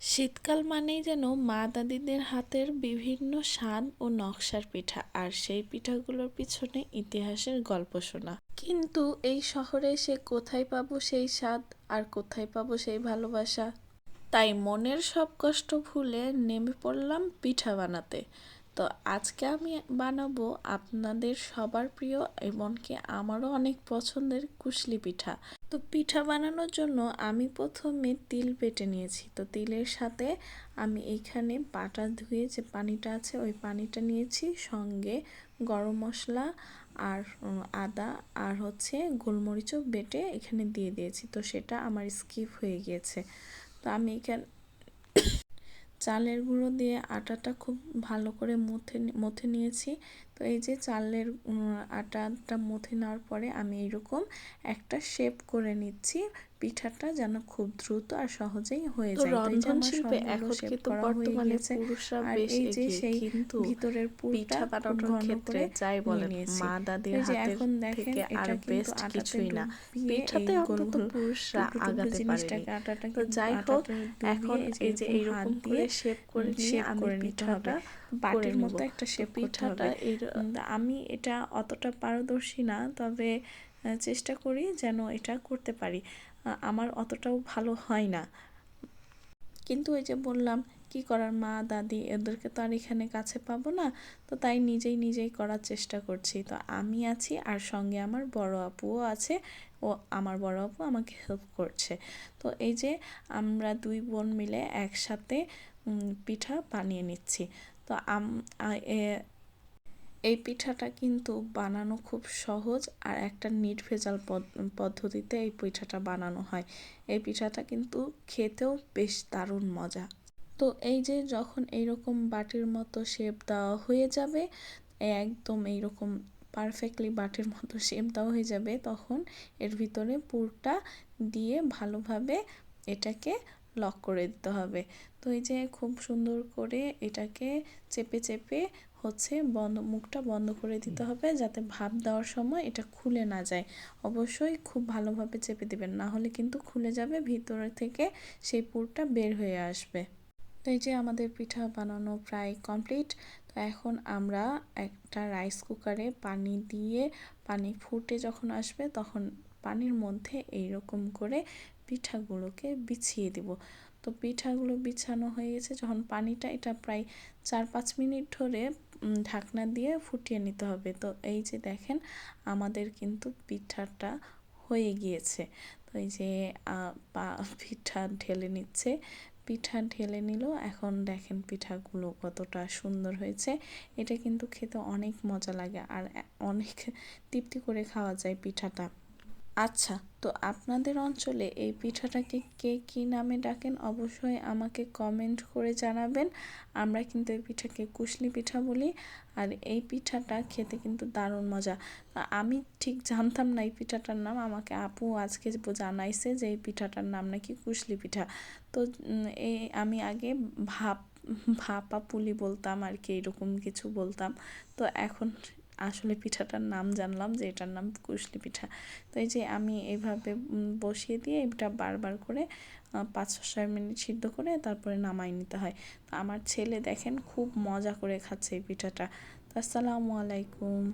শীতকাল মানেই যেন মা দাদিদের হাতের বিভিন্ন স্বাদ ও নকশার পিঠা, আর সেই পিঠাগুলোর পিছনে ইতিহাসের গল্প শোনা। কিন্তু এই শহরে সে কোথায় পাবো সেই স্বাদ, আর কোথায় পাবো সেই ভালোবাসা? তাই মনের সব কষ্ট ভুলে নেমে পড়লাম পিঠা বানাতে। তো আজকে আমি বানাবো আপনাদের সবার প্রিয় এমনকি আমারও অনেক পছন্দের কুশলি পিঠা। তো পিঠা বানানোর জন্য আমি প্রথমে তিল বেটে নিয়েছি। তো তিলের সাথে আমি এখানে বাটা ধুয়ে যে পানিটা আছে ওই পানিটা নিয়েছি, সঙ্গে গরম মশলা আর আদা আর হচ্ছে গোলমরিচও বেটে এখানে দিয়ে দিয়েছি। তো সেটা আমার স্কিপ হয়ে গিয়েছে। তো আমি এখানে চালের গুঁড়ো দিয়ে আটাটা খুব ভালো করে মুথে মুথে নিয়েছি। তো এই যে চালের আটাটা মুথে নেওয়ার পরে আমি এরকম একটা শেপ করে নিচ্ছি। পিঠাটা যেন খুব দ্রুত আর সহজেই হয়ে যায়। রন্ধন শিল্পে এখন কিন্তু বর্তমানে পুরুষরা বেশ এই যে সেই কিন্তু ভিতরের পিঠা বানানোর ক্ষেত্রে যাই বলে মা দাদির হাতের থেকে আর বেস্ট কিছুই না। পিঠাতে অন্তত পুরুষরা আগাতে পারেনি। তো যাই হোক এখন এই যে এইরকম করে শেপ করে শেপ করে পিঠাটা বাটির মতো একটা শেপ পিঠাটা আমি এটা অতটা পারদর্শী না তবে চেষ্টা করি যেন এটা করতে পারি। আমার অতটাও ভালো হয় না। কিন্তু ওই যে বললাম কি করার মা দাদি এদেরকে তো আর এখানে কাছে পাবো না তো তাই নিজেই নিজেই করার চেষ্টা করছি। তো আমি আছি আর সঙ্গে আমার বড় আপুও আছে ও আমার বড় আপু আমাকে হেল্প করছে। তো এই যে আমরা দুই বোন মিলে একসাথে পিঠা বানিয়ে নিচ্ছি। তো এই পিঠাটা কিন্তু বানানো খুব সহজ আর একটা নিট নির্ভেজাল পদ্ধতিতে এই পিঠাটা বানানো হয়। এই পিঠাটা কিন্তু খেতেও বেশ দারুণ মজা। তো এই যে যখন এইরকম বাটির মতো শেপ দেওয়া হয়ে যাবে, একদম এইরকম পারফেক্টলি বাটির মতো শেপ দেওয়া হয়ে যাবে, তখন এর ভিতরে পুরটা দিয়ে ভালোভাবে এটাকে লক করে দিতে হবে। তো এই যে খুব সুন্দর করে এটাকে চেপে চেপে হচ্ছে বন্ধ, মুখটা বন্ধ করে দিতে হবে যাতে ভাপ দেওয়ার সময় এটা খুলে না যায়। অবশ্যই খুব ভালোভাবে চেপে দেবেন, না হলে কিন্তু খুলে যাবে, ভিতরে থেকে সেই পুরটা বের হয়ে আসবে। তো এই যে আমাদের পিঠা বানানো প্রায় কমপ্লিট তো এখন আমরা একটা রাইস কুকারে পানি দিয়ে পানি ফুটে যখন আসবে তখন পানির মধ্যে এই রকম করে পিঠাগুলোকে বিছিয়ে দিব। তো পিঠাগুলো বিছানো হয়ে গেছে। যখন পানিটা এটা প্রায় চার পাঁচ মিনিট ধরে ঢাকনা দিয়ে ফুটিয়ে নিতে হবে। তো এই যে দেখেন, আমাদের কিন্তু পিঠাটা হয়ে গিয়েছে। তো এই যে পিঠা ঢেলে নিচ্ছে। পিঠা ঢেলে নিল। এখন দেখেন পিঠাগুলো কতটা সুন্দর হয়েছে। এটা কিন্তু খেতে অনেক মজা লাগে। আর অনেক তৃপ্তি করে খাওয়া যায় পিঠাটা। আচ্ছা তো আপনাদের অঞ্চলে এই পিঠাটাকে কে কী নামে ডাকেন? অবশ্যই আমাকে কমেন্ট করে জানাবেন। আমরা কিন্তু এই পিঠাকে কুশলি পিঠা বলি আর এই পিঠাটা খেতে কিন্তু দারুণ মজা। আমি ঠিক জানতাম না এই পিঠাটার নাম। আমাকে আপু আজকে জানাইছে যে এই পিঠাটার নাম নাকি কুশলি পিঠা। তো এই আমি আগে ভাপ, ভাপা পুলি বলতাম আর কি, এরকম কিছু বলতাম। তো এখন আসলে পিঠাটার নাম জানলাম যে এটার নাম কুশলি পিঠা। তো এই যে আমি এইভাবে বসিয়ে দিয়ে এটা বারবার করে পাঁচ ছয় মিনিট সিদ্ধ করে তারপরে নামাই নিতে হয়। তো আমার ছেলে দেখেন খুব মজা করে খাচ্ছে এই পিঠাটা। তো আসসালামু আলাইকুম।